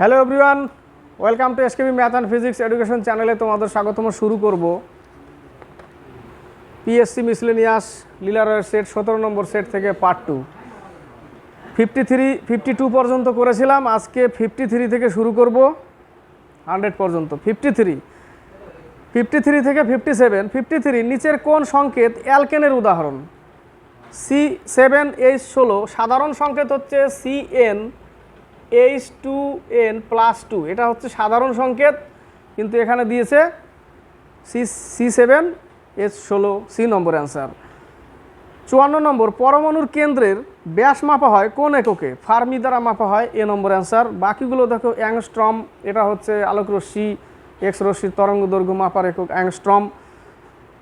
Hello everyone welcome to SKB math and physics education চ্যানেলে তোমাদের স্বাগতম, শুরু করব। পিএসসি মিসলেনিয়াস লিলারের সেট সতেরো নম্বর সেট থেকে part two fifty three fifty two পর্যন্ত করেছিলাম, আজকে ফিফটি থ্রি থেকে শুরু করব। হান্ড্রেড পর্যন্ত ফিফটি থ্রি ফিফটি থ্রি থেকে ফিফটি সেভেন ফিফটি থ্রি নিচের কোন সংকেত অ্যালকেনের উদাহরণ? সি সেভেন এইচ ষোলো, সাধারণ সংকেত হচ্ছে C N H two N plus two এটা হচ্ছে সাধারণ সংকেত, কিন্তু এখানে দিয়েছে সি সি সেভেন এইচ ষোলো সি নম্বর অ্যান্সার চুয়ান্ন নম্বর, পরমাণুর কেন্দ্রের ব্যাস মাপা হয় কোন এককে? ফার্মি দ্বারা মাপা হয় এ নম্বর অ্যান্সার বাকিগুলো দেখো, অ্যাংস্ট্রম, এটা হচ্ছে আলোক রশ্মি এক্স রশ্মির তরঙ্গ দৈর্ঘ্য মাপার একক অ্যাংস্ট্রম।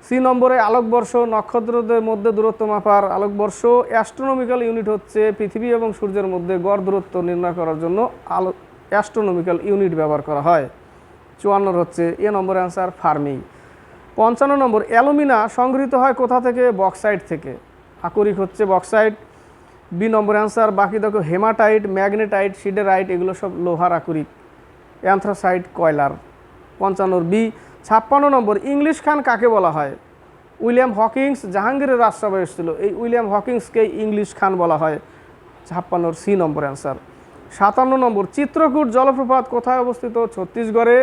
সি নম্বরে আলোকবর্ষ, নক্ষত্রদের মধ্যে দূরত্ব মাপার আলোকবর্ষ, অ্যাস্ট্রোনমিক্যাল ইউনিট হচ্ছে পৃথিবী এবং সূর্যের মধ্যে গড় দূরত্ব নির্ণয় করার জন্য আলো, অ্যাস্ট্রোনমিক্যাল ইউনিট ব্যবহার করা হয়। চুয়ান্নর হচ্ছে এ নম্বর অ্যান্সার, ফার্মিং। পঞ্চান্ন নম্বর, অ্যালুমিনা সংগৃহীত হয় কোথা থেকে? বক্সাইড থেকে। আকরিক হচ্ছে বক্সাইড বি নম্বর অ্যান্সার, বাকি দেখো হেমাটাইট, ম্যাগনেটাইট, সিডেরাইট, এগুলো সব লোহার আকরিক। অ্যান্থ্রাসাইট, কয়লার। পঞ্চান্নর, বি ছাপ্পান্ন নম্বর, ইংলিশ খান কাকে বলা হয়? উইলিয়াম হকিংস জাহাঙ্গীরের রাষ্ট্রসভায় এসেছিল এই উইলিয়াম হকিংসকে ইংলিশ খান বলা হয়। ছাপ্পান্নর সি নম্বর অ্যান্সার। সাতান্ন নম্বর, চিত্রকূট জলপ্রপাত কোথায় অবস্থিত? ছত্তিশগড়ে।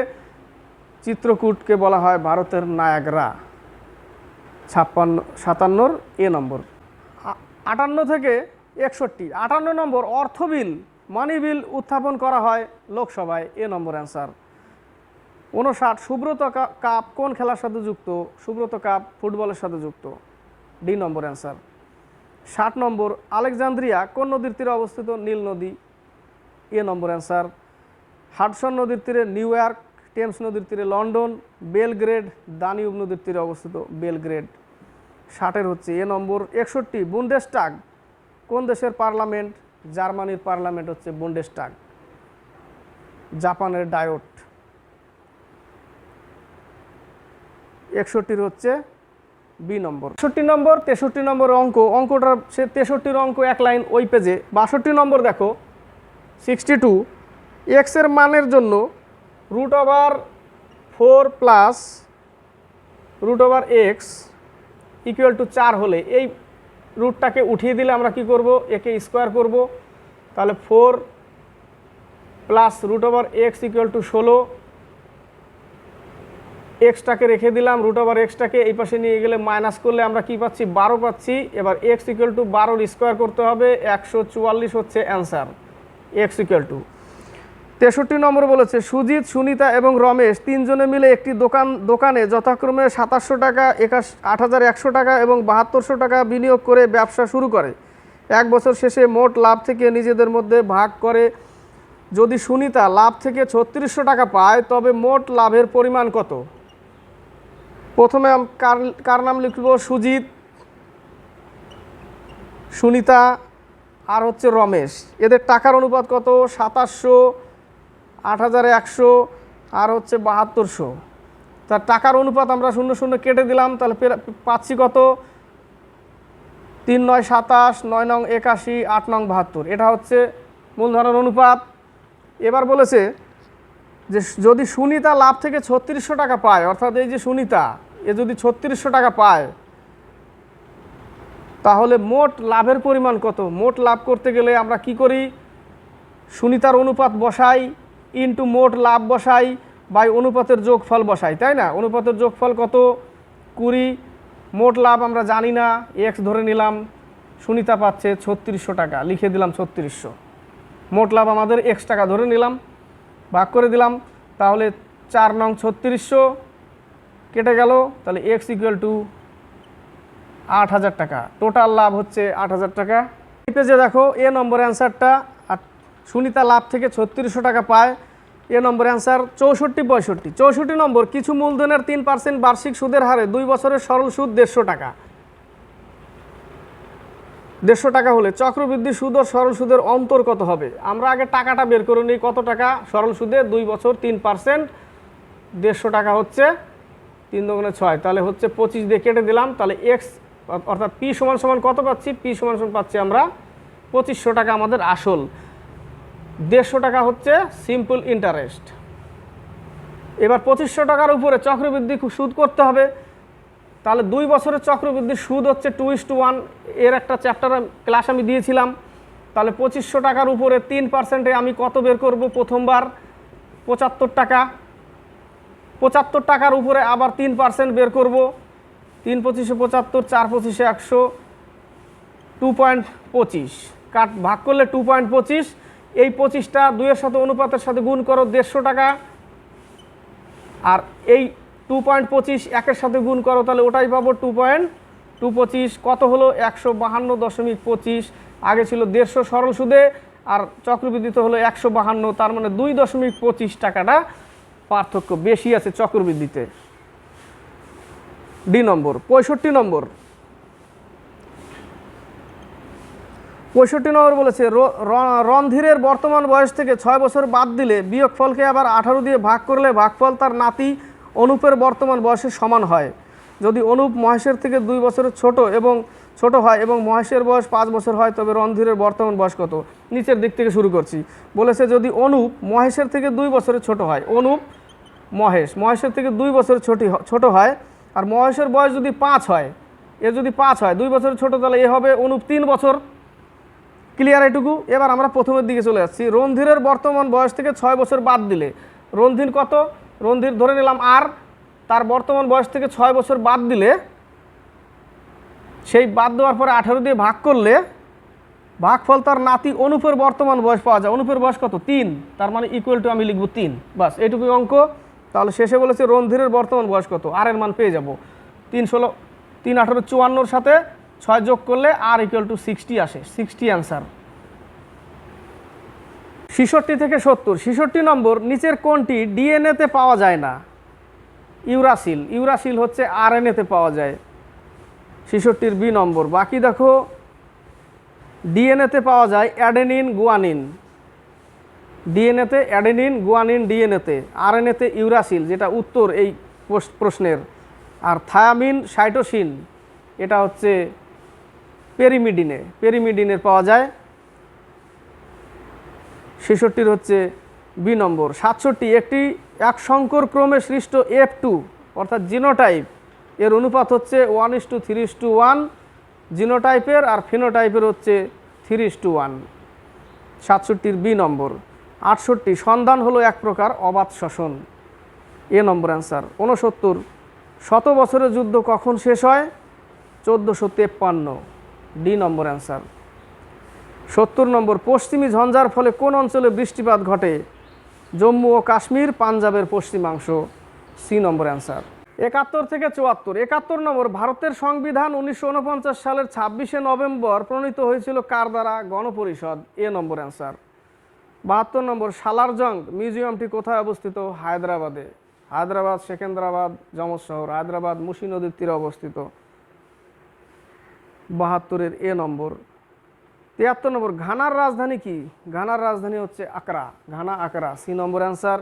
চিত্রকূটকে বলা হয় ভারতের নায়াগ্রা। ছাপ্পান্ন, সাতান্নর এ নম্বর। আটান্ন থেকে একষট্টি। আটান্ন নম্বর অর্থ বিল মানি বিল উত্থাপন করা হয় লোকসভায়। এ নম্বর অ্যান্সার। উনষাট সুব্রত কাপ কোন খেলার সাথে যুক্ত? সুব্রত কাপ ফুটবলের সাথে যুক্ত। ডি নম্বর অ্যান্সার। ষাট নম্বর, আলেকজান্দ্রিয়া কোন নদীর তীরে অবস্থিত? নীল নদী। এ নম্বর অ্যান্সার। হাডসন নদীর তীরে নিউ ইয়র্ক, টেমস নদীর তীরে লন্ডন, বেলগ্রেড, দানিউব নদীর তীরে অবস্থিত বেলগ্রেড। ষাটের হচ্ছে এ নম্বর। একষট্টি বুন্ডেস্টাগ কোন দেশের পার্লামেন্ট? জার্মানির পার্লামেন্ট হচ্ছে বুন্ডেস্টাগ জাপানের ডায়োট। একষট্টির হচ্ছে বি নম্বর। তেষট্টি নম্বর তেষট্টি নম্বর অঙ্ক, অঙ্কটার সে তেষট্টির অঙ্ক এক লাইন ওই পেজে। বাষট্টি নম্বর দেখো সিক্সটি টু এক্সের মানের জন্য root over four plus root over X equal to চার হলে এই রুটটাকে উঠিয়ে দিলে আমরা কি করব? একে স্কোয়ার করব। তাহলে four plus root over X equal to ষোলো এক্সটাকে রেখে দিলাম রুট ওভার এক্সটাকে এই পাশে নিয়ে গেলে মাইনাস করলে আমরা কি পাচ্ছি? বারো পাচ্ছি। এবার এক্স ইকুয়াল টু বারোর স্কোয়ার করতে হবে, একশো চুয়াল্লিশ হচ্ছে অ্যান্সার এক্স ইকুয়াল টু তেষট্টি নম্বর বলেছে, সুজিত, সুনিতা এবং রমেশ তিনজনে মিলে একটি দোকান, দোকানে যথাক্রমে সাতাশশো টাকা, একাশ, আট হাজার একশো টাকা এবং বাহাত্তরশো টাকা বিনিয়োগ করে ব্যবসা শুরু করে। এক বছর শেষে মোট লাভ থেকে নিজেদের মধ্যে ভাগ করে। যদি সুনিতা লাভ থেকে ছত্রিশশো টাকা পায়, তবে মোট লাভের পরিমাণ কত? প্রথমে কার কার নাম লিখব? সুজিত, সুনিতা আর হচ্ছে রমেশ। এদের টাকার অনুপাত কত? সাতাশশো, আট হাজার একশো আর হচ্ছে বাহাত্তরশো। তার টাকার অনুপাত আমরা শূন্য শূন্য কেটে দিলাম, তাহলে পাচ্ছি কত? তিন নয় সাতাশ, নয় নং একাশি, আট নং বাহাত্তর। এটা হচ্ছে মূলধনের অনুপাত। এবার বলেছে যে, যদি সুনিতা লাভ থেকে ছত্রিশশো টাকা পায়, অর্থাৎ এই যে সুনিতা এ যদি ছত্রিশশো টাকা পায়, তাহলে মোট লাভের পরিমাণ কত? মোট লাভ করতে গেলে আমরা কি করি? সুনিতার অনুপাত বসাই ইনটু মোট লাভ বসাই বাই অনুপাতের যোগফল বসাই, তাই না? অনুপাতের যোগফল কত? কুড়ি। মোট লাভ আমরা জানি না এক্স ধরে নিলাম, সুনিতা পাচ্ছে ছত্রিশশো টাকা, লিখে দিলাম ছত্রিশশো। মোট লাভ আমাদের এক্স টাকা ধরে নিলাম, ভাগ করে দিলাম, তাহলে চার নং ছত্রিশশো কেটে গেল, তাহলে এক্স ইকুয়াল টু আট হাজার টাকা। টোটাল লাভ হচ্ছে আট হাজার টাকা। এই পেজে দেখো, এ নম্বর অ্যান্সারটা আর সুনিতা লাভ থেকে ছত্রিশশো টাকা পায়। এ নম্বর অ্যান্সার চৌষট্টি, পঁয়ষট্টি। চৌষট্টি নম্বর, কিছু মূলধনের তিন পার্সেন্ট বার্ষিক সুদের হারে দুই বছরের সরল সুদ দেড়শো টাকা। দেড়শো টাকা হলে চক্রবৃদ্ধি সুদ ও সরল সুদের অন্তর কত হবে? আমরা আগে টাকাটা বের করে নিই, কত টাকা? সরল সুদে দুই বছর তিন পার্সেন্ট দেড়শো টাকা হচ্ছে তিন দোকানে ছয়। তাহলে হচ্ছে পঁচিশ দিয়ে কেটে দিলাম। তাহলে এক্স অর্থাৎ পি সমান সমান কত পাচ্ছি? পি সমান সমান পাচ্ছি আমরা পঁচিশশো টাকা আমাদের আসল। দেড়শো টাকা হচ্ছে সিম্পল ইন্টারেস্ট এবার পঁচিশশো টাকার উপরে চক্রবৃদ্ধি সুদ করতে হবে। তাহলে দুই বছরের চক্রবৃদ্ধি সুদ হচ্ছে টু ইস টু ওয়ানের একটা চ্যাপ্টার ক্লাস আমি দিয়েছিলাম। তাহলে পঁচিশশো টাকার উপরে তিন পার্সেন্টে আমি কত বের করব প্রথমবার? পঁচাত্তর টাকা। পঁচাত্তর টাকার উপরে আবার তিন পার্সেন্ট বের করব। তিন পঁচিশে পঁচাত্তর, চার পঁচিশে একশো, টু পয়েন্ট পঁচিশ। কাট, ভাগ করলে টু পয়েন্ট পঁচিশ। এই পঁচিশটা দুইয়ের সাথে অনুপাতের সাথে গুণ করো দেড়শো টাকা। আর এই টু পয়েন্ট পঁচিশ একের সাথে গুণ করো, তাহলে ওটাই পাবো টু পয়েন্ট টু পঁচিশ। কত হলো? একশো বাহান্ন দশমিক পঁচিশ। আগে ছিল দেড়শো সরল সুদে, আর চক্রবৃদ্ধিতে হলো একশো বাহান্ন। তার মানে দুই দশমিক পঁচিশ টাকাটা পার্থক্য বেশি আছে চক্রবৃদ্ধিতে ডি নম্বর, পঁয়ষট্টি নম্বর। পঁয়ষট্টি নম্বর বলেছে রণধীরের বর্তমান বয়স থেকে ছয় বছর বাদ দিলে বিয়োগফলকে আবার আঠারো দিয়ে ভাগ করলে ভাগফল তার নাতি অনুপের বর্তমান বয়সের সমান হয়। যদি অনুপ মহেশের থেকে দুই বছরের ছোট এবং ছোট হয় এবং মহেশের বয়স পাঁচ বছর হয়, তবে রণধীরের বর্তমান বয়স কত? নিচের দিক থেকে শুরু করছি। বলেছে যদি অনুপ মহেশের থেকে দুই বছরের ছোট হয়, অনুপ, মহেশ। মহেশের থেকে দুই বছরের ছোটি ছোট হয়, আর মহেশের বয়স যদি পাঁচ হয় এর যদি পাঁচ হয়, দুই বছরের ছোট তাহলে এ হবে অনুপ তিন বছর। ক্লিয়ার এটুকু? এবার আমরা প্রথমের দিকে চলে যাচ্ছি। রণধীরের বর্তমান বয়স থেকে ছয় বছর বাদ দিলে, রণধীর কত? রণধীর ধরে নিলাম আর, তার বর্তমান বয়স থেকে ছয় বছর বাদ দিলে সেই বাদ দেওয়ার পরে আঠেরো দিয়ে ভাগ করলে ভাগফল তার নাতি অনুপের বর্তমান বয়স পাওয়া যায়। অনুপের বয়স কত? তিন। তার মানে ইকুয়াল টু আমি লিখব তিন। বাস, এইটুকুই অঙ্ক। তাহলে শেষে বলেছে রণধীরের বর্তমান বয়স কত? আর এর মান পেয়ে যাব। তিন ষোলো, তিন আঠারো চুয়ান্নর সাথে ছয় যোগ করলে আর ইকুয়াল টু সিক্সটি আসে। সিক্সটি অ্যান্সার ছিষট্টি থেকে সত্তর। ছিষট্টি নম্বর, নিচের কোনটি ডিএনএতে পাওয়া যায় না? ইউরাসিল। ইউরাসিল হচ্ছে আর আরএনএতে পাওয়া যায়। ছিষট্টির বি নম্বর। বাকি দেখো, ডিএনএতে পাওয়া যায় অ্যাডেনিন, গুয়ানিন। ডিএনএতে অ্যাডেনিন, গুয়ানিন, ডিএনএতে। আরএনএতে ইউরাসিল, যেটা উত্তর এই প্রশ- প্রশ্নের। আর থায়ামিন, সাইটোসিন, এটা হচ্ছে পেরিমিডিনে। পেরিমিডিনের পাওয়া যায় ছেষট্টির হচ্ছে বি নম্বর। সাতষট্টি, একটি এক সংকর ক্রমে সৃষ্ট এফ টু, অর্থাৎ জিনোটাইপ এর অনুপাত হচ্ছে one is two three two one জিনোটাইপের আর ফিনোটাইপের হচ্ছে থ্রি টু ওয়ান সাতষট্টির বি নম্বর। আটষট্টি, সন্ধান হলো এক প্রকার অবাধ শ্বসন এ নম্বর অ্যান্সার। ঊনসত্তর, শত বছরের যুদ্ধ কখন শেষ হয়? চোদ্দোশো তেপ্পান্ন। ডি নম্বর অ্যান্সার। সত্তর নম্বর, পশ্চিমী ঝঞ্ঝার ফলে কোন অঞ্চলে বৃষ্টিপাত ঘটে? জম্মু ও কাশ্মীর, পাঞ্জাবের পশ্চিমাংশ। সি নম্বর অ্যান্সার। একাত্তর থেকে চুয়াত্তর। একাত্তর নম্বর, ভারতের সংবিধান উনিশশো উনপঞ্চাশ সালের ছাব্বিশে নভেম্বর প্রণীত হয়েছিল কার দ্বারা? গণপরিষদ। এ নম্বর অ্যান্সার। বাহাত্তর নম্বর, সালারজং মিউজিয়ামটি কোথায় অবস্থিত? হায়দ্রাবাদে। হায়দ্রাবাদ, সেকেন্দ্রাবাদ, যমজ শহর। হায়দ্রাবাদ মুসি নদীর তীরে অবস্থিত। বাহাত্তরের এ নম্বর। তিয়াত্তর নম্বর, ঘানার রাজধানী কি? ঘানার রাজধানী হচ্ছে আকরা। Ghana, Accra. সি নম্বর অ্যান্সার।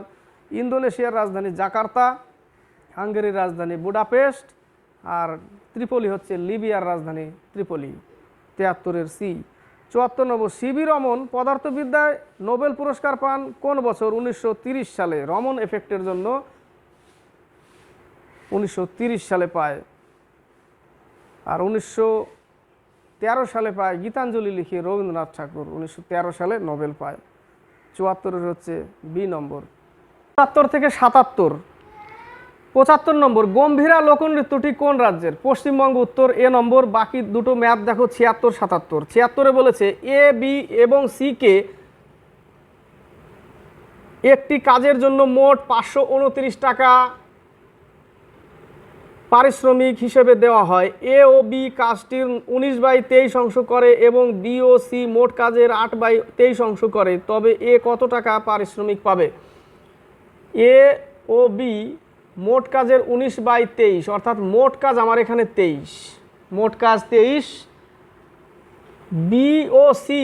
ইন্দোনেশিয়ার রাজধানী জাকার্তা। হাঙ্গেরির রাজধানী বুডাপেস্ট, আর ত্রিপলি হচ্ছে লিবিয়ার রাজধানী ত্রিপলি, তিয়াত্তরের সি। চুয়াত্তর নম্বর সিবি রমন পদার্থবিদ্যায় নোবেল পুরস্কার পান কোন বছর? উনিশশো সালে রমন এফেক্টের জন্য উনিশশো সালে পায়। আর উনিশশো তেরো সালে পায় গীতাঞ্জলি লিখে রবীন্দ্রনাথ ঠাকুর, উনিশশো তেরো সালে নোবেল পায়। চুয়াত্তরের হচ্ছে বি নম্বর। পঁচাত্তর থেকে সাতাত্তর পঁচাত্তর নম্বর, গম্ভীরা লোকনৃত্যটি কোন রাজ্যের? পশ্চিমবঙ্গ উত্তর, এ নম্বর, বাকি দুটো ম্যাপ দেখো, ছিয়াত্তর, সাতাত্তর। ছিয়াত্তরে বলেছে এ, বি এবং সি কে একটি কাজের জন্য মোট পাঁচশো উনত্রিশ টাকা পারিশ্রমিক হিসেবে দেওয়া হয়। এ ও বি কাজটির উনিশ বাই তেইশ অংশ করে এবং বি ও সি মোট কাজের আট বাই তেইশ অংশ করে। তবে এ কত টাকা পারিশ্রমিক পাবে? এ ও বি মোট কাজের উনিশ বাই তেইশ, অর্থাৎ মোট কাজ আমার এখানে তেইশ। মোট কাজ তেইশ বি ও সি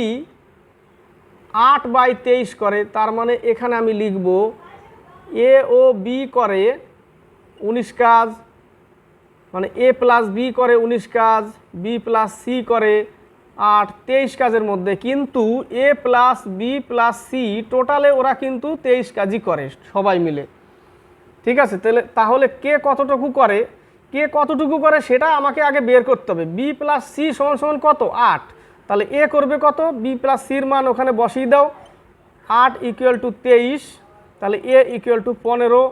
আট বাই তেইশ করে, তার মানে এখানে আমি লিখব এ ও বি করে উনিশ কাজ মানে এ প্লাস বি করে উনিশ কাজ বি প্লাস সি করে আট তেইশ কাজের মধ্যে কিন্তু A plus B plus C টোটালে ওরা কিন্তু তেইশ কাজই করে, সবাই মিলে। ঠিক আছে, তাহলে তাহলে কে কতটুকু করে? কে কতটুকু করে সেটা আমাকে আগে বের করতে হবে। বি প্লাস সি সমান সমান কত? আট। তাহলে এ করবে কত? বি প্লাস সির মান ওখানে বসিয়ে দাও। আট ইকুয়াল টু তেইশ। তাহলে এ ইকুয়াল টু পনেরো।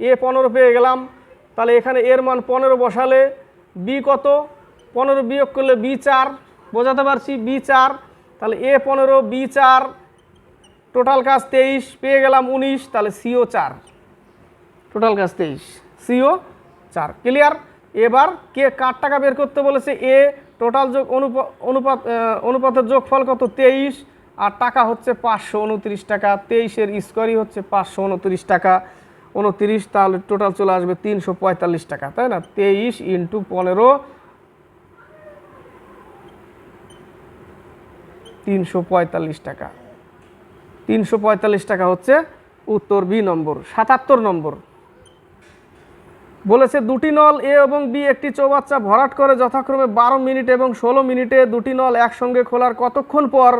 এ পনেরো পেয়ে গেলাম। তাহলে এখানে এর মান পনেরো বসালে বি কত? পনেরো বিয়োগ করলে বি চার। বোঝাতে পারছি? বি চার। তাহলে এ পনেরো, বি চার। টোটাল কাজ তেইশ। পেয়ে গেলাম উনিশ। তাহলে সিও চার। টোটাল গাছ তেইশ। সিও চার। ক্লিয়ার? এবার কে কার টাকা বের করতে বলেছে? এ, টোটাল যোগ অনুপাত অনুপাতের যোগফল কত? তেইশ। আর টাকা হচ্ছে পাঁচশো উনত্রিশ টাকা। তেইশের স্কোয়ারই হচ্ছে পাঁচশো উনত্রিশ টাকা। উনত্রিশ, তাহলে টোটাল চলে আসবে তিনশো পঁয়তাল্লিশ টাকা, তাই না? তেইশ ইন্টু পনেরো তিনশো পঁয়তাল্লিশ টাকা। তিনশো পঁয়তাল্লিশ টাকা হচ্ছে উত্তর বি নম্বর, সাতাত্তর নম্বর। বলেছে, দুটি নল এ এবং বি একটি চৌবাচ্চা ভরাট করে যথাক্রমে বারো মিনিট এবং ষোলো মিনিটে দুটি নল একসঙ্গে খোলার কতক্ষণ পর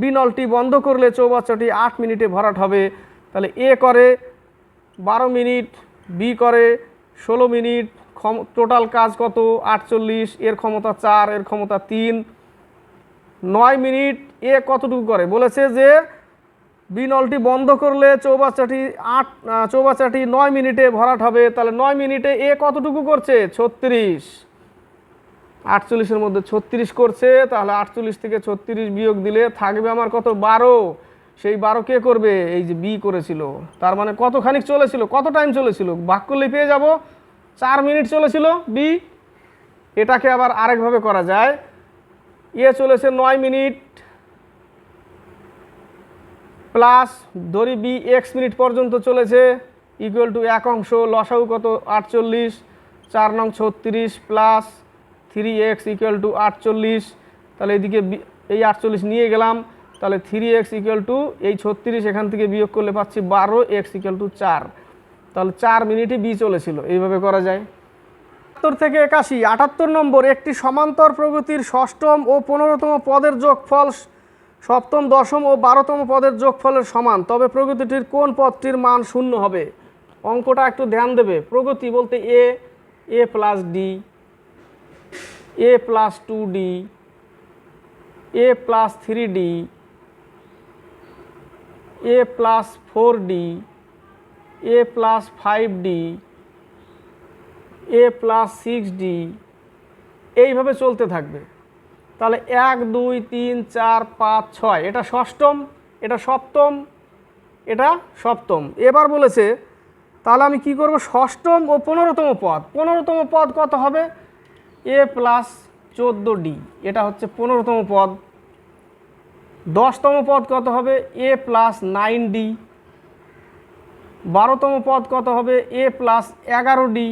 বি নলটি বন্ধ করলে চৌবাচ্চাটি আট মিনিটে ভরাট হবে? তাহলে এ করে বারো মিনিট, বি করে ষোলো মিনিট, ক্ষম, টোটাল কাজ কত? আটচল্লিশ, এর ক্ষমতা চার, এর ক্ষমতা তিন। নয় মিনিট এ কতটুকু করে? বলেছে যে বি নলটি বন্ধ করলে চৌবাচ্চাটি আট চৌবাচ্চাটি নয় মিনিটে ভরাট হবে। তাহলে নয় মিনিটে এ কতটুকু করছে? ছত্রিশ। আটচল্লিশের মধ্যে ছত্রিশ করছে। তাহলে আটচল্লিশ থেকে ছত্রিশ বিয়োগ দিলে থাকবে আমার কত? বারো। সেই বারো কে করবে? এই যে বি করেছিল। তার মানে কতখানিক চলেছিল? কত টাইম চলেছিল? ভাগ করলে পেয়ে যাব। চার মিনিট চলেছিল বি। এটাকে আবার আরেকভাবে করা যায়। এ চলেছে নয় মিনিট। প্লাস ধরি বি এক্স মিনিট পর্যন্ত চলেছে ইকুয়াল টু এক অংশ লসাউ কত? আটচল্লিশ, চার নং ছত্রিশ plus three X equal to আটচল্লিশ। তাহলে এদিকে এই আটচল্লিশ নিয়ে গেলাম, তাহলে থ্রি এক্স ইকুয়াল টু এই ছত্রিশ, এখান থেকে বিয়োগ করলে পাচ্ছি বারো এক্স ইকুয়াল টু চার। তাহলে চার মিনিটে বি চলেছিল, এইভাবে করা যায়। আটাত্তর থেকে একাশি, আটাত্তর নম্বর, একটি সমান্তর প্রগতির ষষ্ঠম ও পনেরোতম পদের যোগফল সপ্তম, দশম ও বারোতম পদের যোগফলের সমান। তবে প্রগতিটির কোন পদটির মান শূন্য হবে? অঙ্কটা একটু ধ্যান দেবে। প্রগতি বলতে A A plus D, A plus two D, A plus three D, A plus four D, A plus five D, A plus six D. এইভাবে চলতে থাকবে। তাহলে এক, দুই, তিন, চার, পাঁচ, ছয়। এটা ষষ্ঠম, এটা সপ্তম এটা সপ্তম। এবার বলেছে, তাহলে আমি কি করব? ষষ্ঠম ও পনেরোতম পদ। পনেরোতম পদ কত হবে? এ প্লাস চোদ্দ ডি। এটা হচ্ছে পনেরোতম পদ। দশতম পদ কত হবে? A plus nine D. বারোতম পদ কত হবে? এ প্লাস এগারো ডি।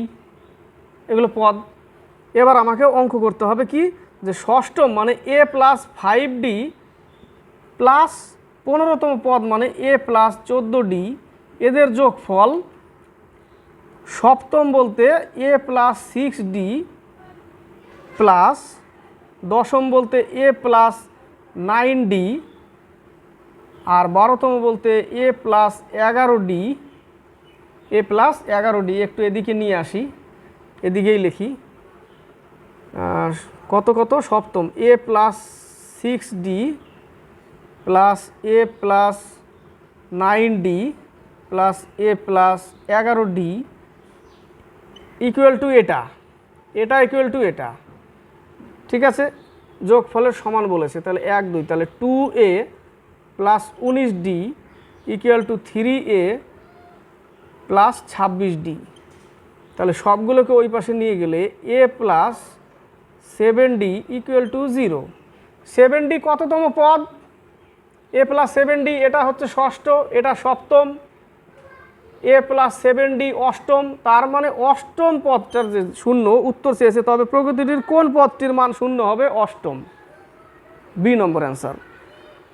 এগুলো পদ। এবার আমাকে অঙ্ক করতে হবে কি? যে ষষ্ঠম মানে A plus five D plus পনেরোতম পদ মানে এ প্লাস চোদ্দ ডি এদের যোগফল সপ্তম বলতে A plus six D plus দশম বলতে এ প্লাস নাইন ডি আর বারোতম বলতে এ প্লাস এগারো ডি এ প্লাস এগারো ডি একটু এদিকে নিয়ে আসি, এদিকেই লিখি। আর কত কত? সপ্তম। A plus six D plus A plus nine D plus A plus এগারো ডি ইকুয়াল টু এটা এটা ইকুয়াল টু এটা ঠিক আছে? যোগফলের সমান বলেছে। তাহলে এক, দুই। তাহলে টু এ প্লাস উনিশ D equal to three A plus ছাব্বিশ ডি তাহলে সবগুলোকে ওই পাশে নিয়ে গেলে A plus seven D equal to zero seven D কততম পদ? এ প্লাস সেভেন ডি এটা হচ্ছে ষষ্ঠ, এটা সপ্তম। এ প্লাস সেভেন ডি অষ্টম, তার মানে অষ্টম পদটার যে শূন্য, উত্তর চেয়েছে, তবে প্রকৃতিটির কোন পদটির মান শূন্য হবে? অষ্টম। বি নম্বর অ্যান্সার।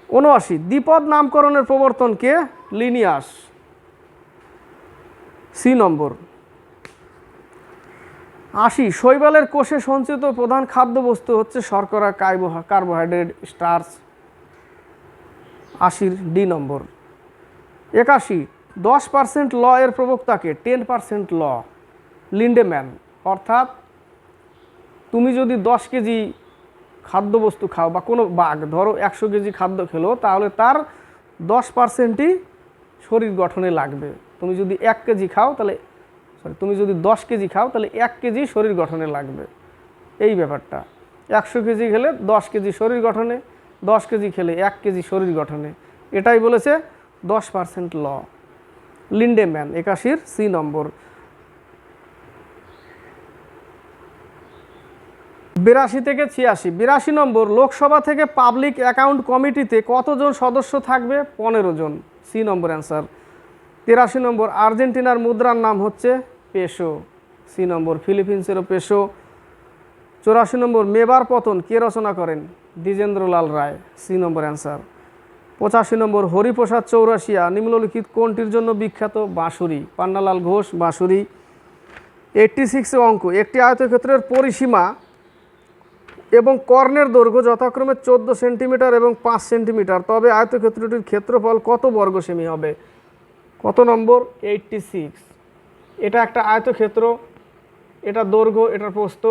উনআশি, দ্বিপদ নামকরণের প্রবর্তনকে লিনিয়াস। সি নম্বর। আশি, শৈবালের কোষে সঞ্চিত প্রধান খাদ্যবস্তু হচ্ছে শর্করা, কার্বোহা, কার্বোহাইড্রেট, স্টার্চ। আশির ডি নম্বর। একাশি, দশ পার্সেন্ট ল এর প্রবক্তাকে, টেন পার্সেন্ট ল। লিন্ডেম্যান, অর্থাৎ তুমি যদি দশ কেজি খাদ্যবস্তু খাও বা কোনো বাঘ, ধরো একশো কেজি খাদ্য খেলো, তাহলে তার দশ পার্সেন্টই শরীর গঠনে লাগবে। তুমি যদি এক কেজি খাও, তাহলে সরি তুমি যদি দশ কেজি খাও, তাহলে এক কেজি শরীর গঠনে লাগবে। এই ব্যাপারটা। একশো কেজি খেলে দশ কেজি শরীর গঠনে, দশ কেজি খেলে এক কেজি শরীর গঠনে। এটাই বলেছে দশ পার্সেন্ট ল। লিন্ডেম্যান, একাশির সি নম্বর। বিরাশি থেকে ছিয়াশি। বিরাশি নম্বর, লোকসভা থেকে পাবলিক অ্যাকাউন্ট কমিটিতে কতজন সদস্য থাকবে? পনেরো জন। সি নম্বর অ্যান্সার। তিরাশি নম্বর আর্জেন্টিনার মুদ্রার নাম হচ্ছে পেশো। সি নম্বর ফিলিপিন্সেরও পেশো। চৌরাশি নম্বর মেবার পতন কে রচনা করেন? দ্বিজেন্দ্রলাল রায়। সি নম্বর অ্যান্সার। পঁচাশি নম্বর হরিপ্রসাদ চৌরাশিয়া, নিম্নলিখিত কোনটির জন্য বিখ্যাত বাঁশুরি? পান্নালাল ঘোষ, বাঁশুরি। এইটটি সিক্সে অঙ্ক, একটি আয়তক্ষেত্রের পরিসীমা এবং কর্ণের দৈর্ঘ্য যথাক্রমে চোদ্দ সেন্টিমিটার এবং পাঁচ সেন্টিমিটার। তবে আয়তক্ষেত্রটির ক্ষেত্রফল কত বর্গ সেমি হবে? কত নম্বর? এইটটি সিক্স এটা একটা আয়তক্ষেত্র, এটা দৈর্ঘ্য এটার প্রস্থ।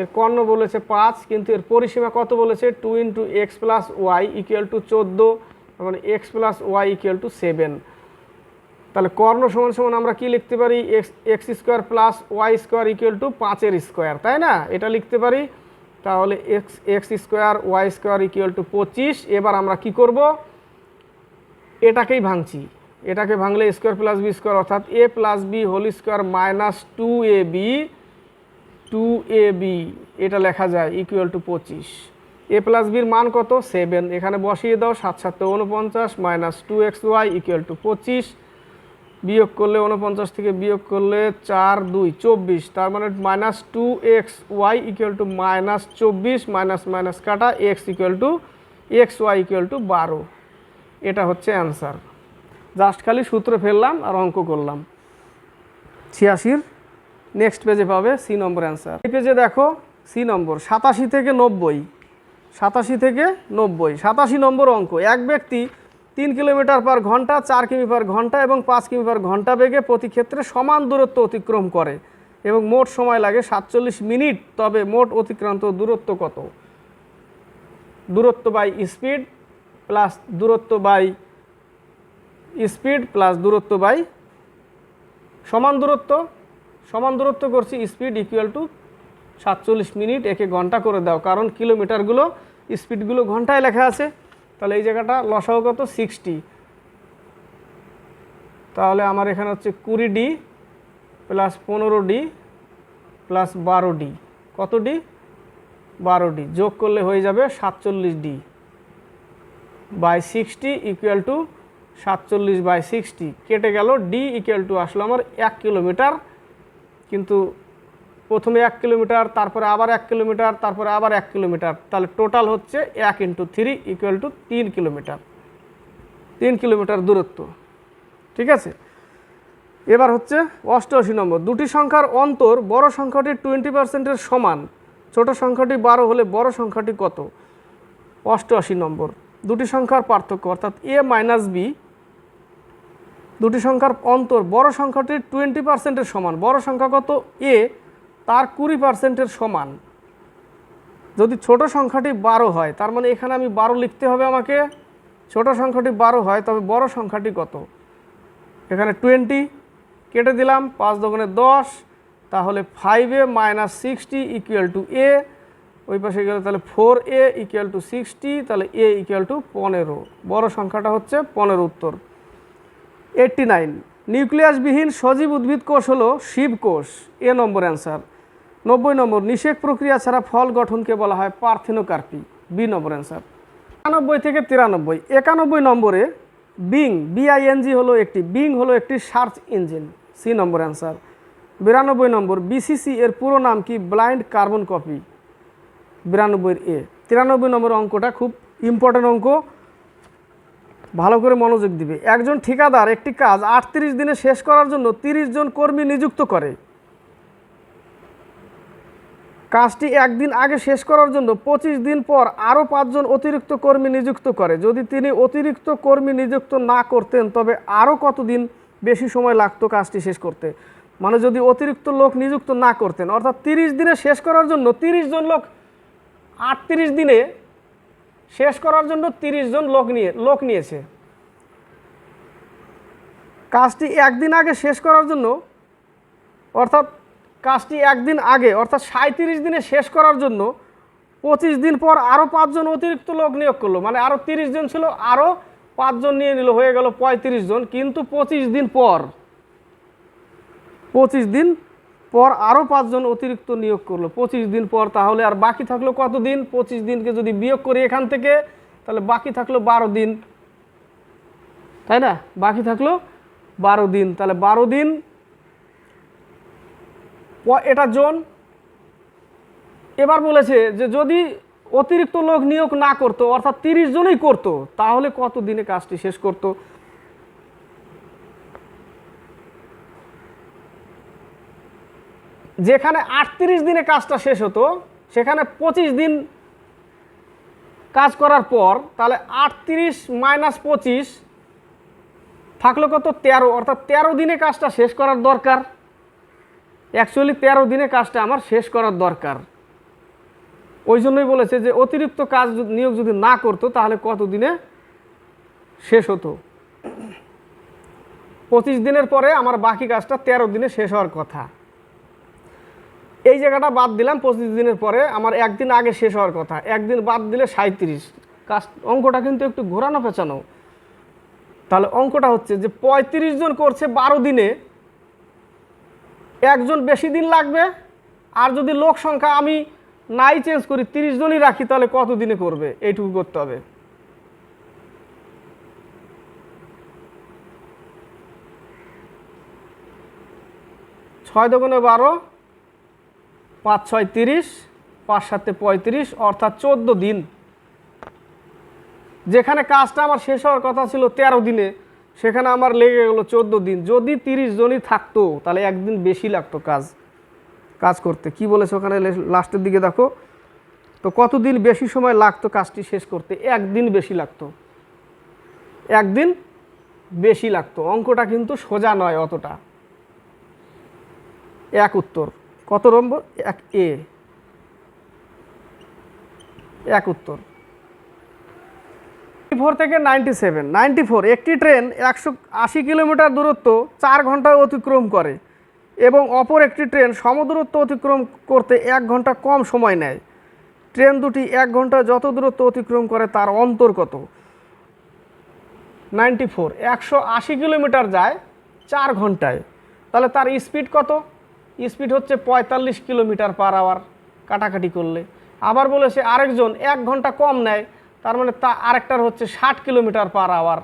এর কর্ণ বলেছে পাঁচ, কিন্তু এর পরিসীমা কত বলেছে? Two into X plus Y equal to চোদ্দ মানে X plus Y equal to seven তাহলে কর্ণ সমান সমান আমরা কি লিখতে পারি? X X square plus Y square equal to পাঁচের স্কোয়ার তাই না? এটা লিখতে পারি। তাহলে X X square Y square equal to পঁচিশ। এবার আমরা কি করব? এটাকেই ভাঙছি। এটাকে ভাঙলে স্কোয়ার প্লাস বি স্কোয়ার অর্থাৎ A plus B whole square minus two A B two A B এটা লেখা যায় ইকুয়াল টু পঁচিশ। এ প্লাস বির মান কত? সেভেন এখানে বসিয়ে দাও, সাত সাত উনপঞ্চাশ minus two X Y equal to পঁচিশ। বিয়োগ করলে উনপঞ্চাশ থেকে বিয়োগ করলে চার দুই, চব্বিশ। তার মানে minus two X Y equal to minus চব্বিশ মাইনাস মাইনাস কাটা X equal to X Y equal to বারো। এটা হচ্ছে অ্যান্সার জাস্ট খালি সূত্র ফেললাম আর অঙ্ক করলাম। ছিয়াশির নেক্সট পেজে পাবে সি নম্বর অ্যান্সার এই পেজে দেখো সি নম্বর সাতাশি থেকে নব্বই। সাতাশি থেকে নব্বই। সাতাশি নম্বর অঙ্ক। এক ব্যক্তি তিন কিলোমিটার পার ঘণ্টা, চার কিমি পার ঘণ্টা এবং পাঁচ কিমি পার ঘণ্টা বেগে প্রতি ক্ষেত্রে সমান দূরত্ব অতিক্রম করে এবং মোট সময় লাগে সাতচল্লিশ মিনিট। তবে মোট অতিক্রান্ত দূরত্ব কত? দূরত্ব বাই স্পিড প্লাস দূরত্ব বাই স্পিড প্লাস দূরত্ব বাই সমান দূরত্ব সমান দূরত্ব করছি স্পিড ইকুয়াল টু সাতচল্লিশ মিনিট একে ঘণ্টা করে দাও। কারণ কিলোমিটারগুলো, স্পিডগুলো ঘন্টায় লেখা আছে। তাহলে এই জায়গাটা লসাও সিক্সটি তাহলে আমার এখানে হচ্ছে কুড়ি ডি প্লাস পনেরো ডি প্লাস বারো ডি। কত ডি? বারো ডি। যোগ করলে হয়ে যাবে সাতচল্লিশ D. By sixty equal to সাতচল্লিশ বাই সিক্সটি কেটে গেল ডি ইকুয়াল টু আসলো আমার এক কিলোমিটার। কিন্তু প্রথমে এক কিলোমিটার, তারপরে আবার এক কিলোমিটার, তারপরে আবার এক কিলোমিটার। তাহলে টোটাল হচ্ছে এক ইন্টু থ্রি ইকুয়াল টু তিন কিলোমিটার। তিন কিলোমিটার দূরত্ব। ঠিক আছে? এবার হচ্ছে অষ্টআশি নম্বর। দুটি সংখ্যার অন্তর বড় সংখ্যাটি টোয়েন্টি পার্সেন্টের সমান। ছোট সংখ্যাটি বারো হলে বড় সংখ্যাটি কত? অষ্টআশি নম্বর। দুটি সংখ্যার পার্থক্য, অর্থাৎ এ মাইনাস বি দুটি সংখ্যার অন্তর, বড় সংখ্যাটি টোয়েন্টি পার্সেন্টের সমান। বড় সংখ্যা কত? এ তার কুড়ি পার্সেন্টের সমান। যদি ছোট সংখ্যাটি বারো হয়, তার মানে এখানে আমি বারো লিখতে হবে আমাকে। ছোট সংখ্যাটি বারো হয়, তবে বড় সংখ্যাটি কত? এখানে টোয়েন্টি কেটে দিলাম, পাঁচ দোকানে দশ, তাহলে five minus sixty equal to এ ওই পাশে গেলে তাহলে four A equal to sixty তাহলে এ ইকুয়াল টু পনেরো। বড় সংখ্যাটা হচ্ছে পনেরো উত্তর। Eighty nine. নিউক্লিয়াসবিহীন সজীব উদ্ভিদ কোষ হলো শিবকোষ এ নম্বর অ্যান্সার। নব্বই নম্বর, নিষেক প্রক্রিয়া ছাড়া ফল গঠনকে বলা হয় পার্থেনোকার্পি। বি নম্বর অ্যান্সার। একানব্বই থেকে তিরানব্বই। একানব্বই নম্বরে বিং বিআইএনজি হলো একটি, বিং হলো একটি search engine. C number answer. বিরানব্বই নম্বর বিসিসি এর পুরো নাম কি ব্লাইন্ড কার্বন কপি? বিরানব্বই এ। তিরানব্বই নম্বর অঙ্কটা খুব ইম্পর্টেন্ট অঙ্ক। ভালো করে মনোযোগ দিবে। একজন ঠিকাদার একটি কাজ আটত্রিশ দিনে শেষ করার জন্য তিরিশ জন কর্মী নিযুক্ত করে। কাজটি একদিন আগে শেষ করার জন্য পঁচিশ দিন পর আরও পাঁচজন অতিরিক্ত কর্মী নিযুক্ত করে। যদি তিনি অতিরিক্ত কর্মী নিযুক্ত না করতেন, তবে আরও কতদিন বেশি সময় লাগতো কাজটি শেষ করতে? মানে যদি অতিরিক্ত লোক নিযুক্ত না করতেন, অর্থাৎ তিরিশ দিনে শেষ করার জন্য তিরিশ জন লোক আটত্রিশ দিনে শেষ করার জন্য তিরিশ জন লোক নিয়ে, লোক নিয়েছে। কাজটি একদিন আগে শেষ করার জন্য, অর্থাৎ কাজটি একদিন আগে, অর্থাৎ সাঁত্রিশ দিনে শেষ করার জন্য পঁচিশ দিন পর আরও পাঁচজন অতিরিক্ত লোক নিয়োগ করল। মানে আরও তিরিশ জন ছিল আরও পাঁচজন নিয়ে নিল, হয়ে গেল পঁয়ত্রিশ জন। কিন্তু পঁচিশ দিন পর, পঁচিশ দিন পর আরও পাঁচজন অতিরিক্ত নিয়োগ করল। পঁচিশ দিন পর তাহলে আর বাকি থাকল কত দিন পঁচিশ দিনকে যদি বিয়োগ করি এখান থেকে, তাহলে বাকি থাকল বারো দিন। তাই না? বাকি থাকল বারো দিন। তাহলে বারো দিন এটা জোন। এবার বলেছে যে যদি অতিরিক্ত লোক নিয়োগ না করতো, অর্থাৎ তিরিশ জনই করতো, তাহলে কত দিনে কাজটি শেষ করতো? যেখানে আটত্রিশ দিনে কাজটা শেষ হতো, সেখানে পঁচিশ দিন কাজ করার পর, তাহলে আটত্রিশ মাইনাস পঁচিশ থাকল কত? তেরো। অর্থাৎ তেরো দিনে কাজটা শেষ করার দরকার। অ্যাকচুয়ালি তেরো দিনে কাজটা আমার শেষ করার দরকার। ওই জন্যই বলেছে যে, অতিরিক্ত কাজ নিয়োগ যদি না করতো, তাহলে কত দিনে শেষ হতো? পঁচিশ দিনের পরে আমার বাকি কাজটা তেরো দিনে শেষ হওয়ার কথা। এই জায়গাটা বাদ দিলাম পঁচিশ দিনের পরে। আমার একদিন আগে শেষ হওয়ার কথা। একদিন বাদ দিলে সাঁত্রিশ কাজ অঙ্কটা কিন্তু একটু ঘোরানো পেঁচানো। তাহলে অঙ্কটা হচ্ছে যে পঁয়ত্রিশ জন করছে বারো দিনে। একজন বেশি দিন লাগবে। আর যদি লোক সংখ্যা আমি নাই চেঞ্জ করি, তিরিশ জনই রাখি, তাহলে কত দিনে করবে? এইটুকু করতে হবে। ছয় দোকানে বারো পাঁচ ছয় তিরিশ, পাঁচ সাতে পঁয়ত্রিশ, অর্থাৎ চোদ্দ দিন। যেখানে কাজটা আমার শেষ হওয়ার কথা ছিল তেরো দিনে, সেখানে আমার লেগে গেলো চোদ্দ দিন। যদি তিরিশ জনই থাকতো, তাহলে একদিন বেশি লাগতো কাজ কাজ করতে। কি বলেছে ওখানে লাস্টের দিকে দেখো? তো কতদিন বেশি সময় লাগতো কাজটি শেষ করতে? একদিন বেশি লাগতো। একদিন বেশি লাগতো। অঙ্কটা কিন্তু সোজা নয় অতটা। এক উত্তর। কত নম্বর এক এ। এক উত্তর। ফোর থেকে নাইনটি সেভেন নাইনটি ফোর একটি ট্রেন একশো আশি কিলোমিটার দূরত্ব চার ঘন্টায় অতিক্রম করে এবং অপর একটি ট্রেন সমদূরত্ব অতিক্রম করতে এক ঘণ্টা কম সময় নেয়। ট্রেন দুটি এক ঘন্টায় যত দূরত্ব অতিক্রম করে তার অন্তর কত? নাইনটি ফোর একশো আশি কিলোমিটার যায় চার ঘন্টায়। তাহলে তার স্পিড কত? স্পিড হচ্ছে পঁয়তাল্লিশ কিলোমিটার পার আওয়ার কাটাকাটি করলে। আবার বলেছে আরেকজন এক ঘণ্টা কম নেয়, তার মানে তা আরেকটার হচ্ছে ষাট কিলোমিটার পার আওয়ার।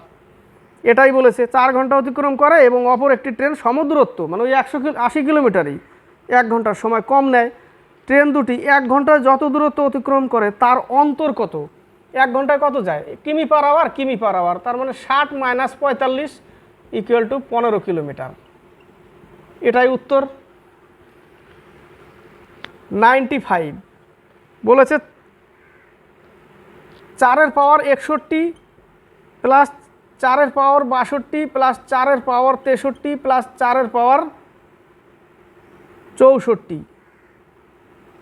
এটাই বলেছে চার ঘণ্টা অতিক্রম করে এবং অপর একটি ট্রেন সমদূরত্ব মানে ওই একশো আশি কিলোমিটারই এক ঘণ্টার সময় কম নেয়। ট্রেন দুটি এক ঘন্টায় যত দূরত্ব অতিক্রম করে, তার অন্তর কত? এক ঘন্টায় কত যায়? কিমি পার আওয়ার, কিমি পার আওয়ার, তার মানে ষাট মাইনাস পঁয়তাল্লিশ ইকুয়াল টু পনেরো কিলোমিটার। এটাই উত্তর। Ninety five. বলেছে চারের পাওয়ার একষট্টি প্লাস চারের পাওয়ার বাষট্টি প্লাস চারের পাওয়ার তেষট্টি প্লাস চারের পাওয়ার চৌষট্টি।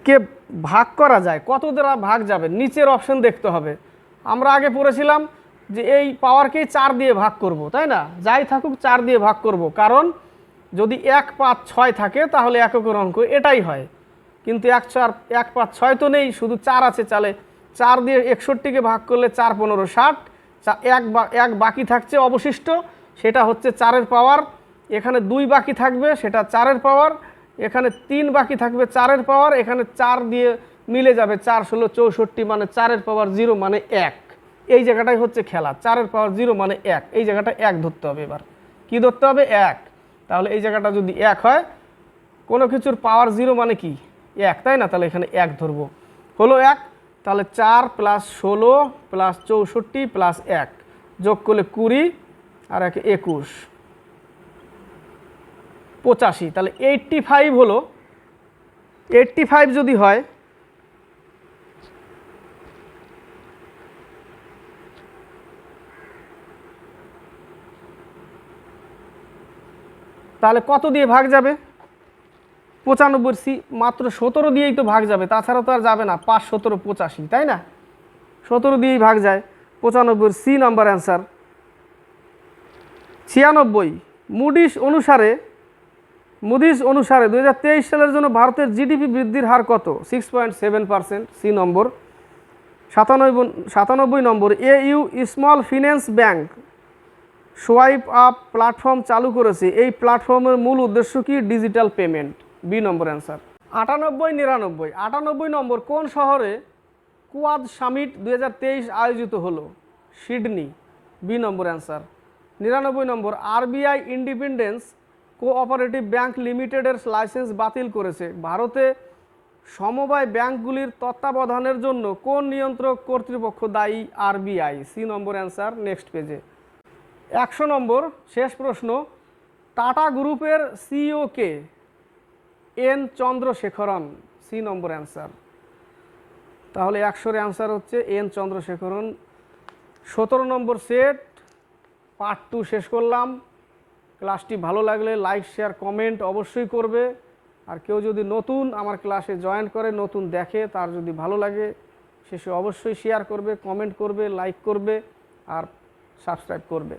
কে ভাগ করা যায়? কত দ্বারা ভাগ যাবে? নিচের অপশন দেখতে হবে। আমরা আগে পড়েছিলাম যে এই পাওয়ারকেই চার দিয়ে ভাগ করব, তাই না? যাই থাকুক, চার দিয়ে ভাগ করব। কারণ যদি এক পাঁচ ছয় থাকে, তাহলে এককের অঙ্ক এটাই হয়। কিন্তু এক চার, এক পাঁচ ছয় তো নেই, শুধু চার আছে চালে। চার দিয়ে একষট্টিকে ভাগ করলে চার পনেরো ষাট। এক এক বাকি থাকছে অবশিষ্ট, সেটা হচ্ছে চারের পাওয়ার। এখানে দুই বাকি থাকবে, সেটা চারের পাওয়ার। এখানে তিন বাকি থাকবে চারের পাওয়ার, এখানে চার দিয়ে মিলে যাবে চার ষোলো চৌষট্টি মানে চারের পাওয়ার জিরো মানে এক। এই জায়গাটাই হচ্ছে খেলা, চারের পাওয়ার জিরো মানে এক। এই জায়গাটা এক ধরতে হবে এবার। কি ধরতে হবে? এক। তাহলে এই জায়গাটা যদি এক হয়, কোনো কিছুর পাওয়ার জিরো মানে কি? এক, তাই না? তাহলে এখানে এক ধরবো। হলো এক, তাহলে চার প্লাস ষোলো প্লাস চৌষট্টি প্লাস এক। যোগ করলে কুড়ি আর এক একুশ। পঁচাশি, তাহলে এইটটি ফাইভ হলো। এইটটি ফাইভ যদি হয়, তাহলে কত দিয়ে ভাগ যাবে? পঁচানব্বই সি মাত্র সতেরো দিয়েই তো ভাগ যাবে, তাছাড়া তো আর যাবে না, পাঁচ সতেরো পঁচাশি, তাই না? সতেরো দিয়েই ভাগ যায়, পঁচানব্বই সি নাম্বার অ্যান্সার। ছিয়ানব্বই মুডিস অনুসারে মুদিস অনুসারে দুহাজার তেইশ সালের জন্য ভারতের জিডিপি বৃদ্ধির হার কত? Six point seven percent C number. সাতানব্বই সাতানব্বই number A U small finance bank swipe up platform চালু করেছে। এই প্ল্যাটফর্মের মূল উদ্দেশ্য কি? Digital payment B number answer. আটানব্বই, নিরানব্বই। আটানব্বই নম্বর, কোন শহরে কুয়াদ সামিট দু হাজার তেইশ আয়োজিত হলো? Sydney, B number answer. নিরানব্বই number, RBI independence cooperative bank লিমিটেডের লাইসেন্স বাতিল করেছে। ভারতে সমবায় ব্যাংকগুলির তত্ত্বাবধানের জন্য কোন নিয়ন্ত্রক কর্তৃপক্ষ দায়ী? RBI. C number answer, next পেজে। একশো নম্বর, শেষ প্রশ্ন, টাটা গ্রুপের সিইও কে? N Chandrasekaran, C number answer. তাহলে একশোর অ্যান্সার হচ্ছে এন চন্দ্রশেখরন। সতেরো নম্বর সেট, পার্ট টু শেষ করলাম। ক্লাসটি ভালো লাগলে লাইক, শেয়ার, কমেন্ট অবশ্যই করবে। আর কেউ যদি নতুন আমার ক্লাসে জয়েন করে, নতুন দেখে, তার যদি ভালো লাগে, সে অবশ্যই শেয়ার করবে, কমেন্ট করবে, লাইক করবে, আর সাবস্ক্রাইব করবে।